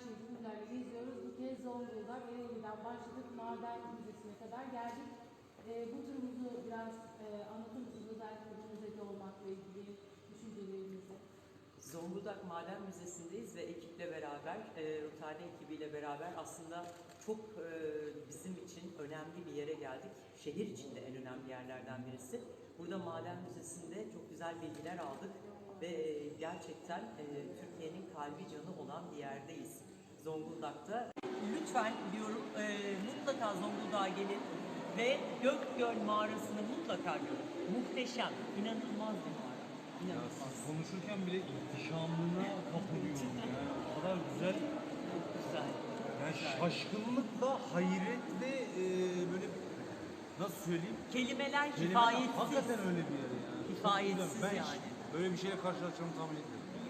şeyi filmlerle geziyoruz. Bu kez Zonguldak, Ereğli'den başladık. Maden Müzesi'ne kadar geldik. E, bu turumuzu biraz e, anlatır mısınız? Özellikle bu müzede olmakla ilgili düşüncelerinizi. Zonguldak Maden Müzesi'ndeyiz ve ekiple beraber, e, Rutane ekibiyle beraber aslında çok e, bizim için önemli bir yere geldik. Şehir içinde en önemli yerlerden birisi. Burada Maden Müzesi'nde çok güzel bilgiler aldık ve e, gerçekten e, Türkiye'nin kalbi canı olan bir yerdeyiz. Zonguldak'ta. Lütfen diyorum e, mutlaka Zonguldak'a gelin ve Gökgöl mağarasını mutlaka görün. Muhteşem, inanılmaz bir mağara. Ya İnanılmaz. siz konuşurken bile ihtişamına kapılıyorum yani. O kadar güzel. Güzel. Yani şaşkınlıkla, hayretle e, böyle nasıl söyleyeyim? Kelimeler Kelimeler- kifayetsiz. Hakikaten öyle bir yer yani. Çok Kifayetsiz ben yani. Böyle bir şeyle karşılaşacağımı tahmin etmiyorum.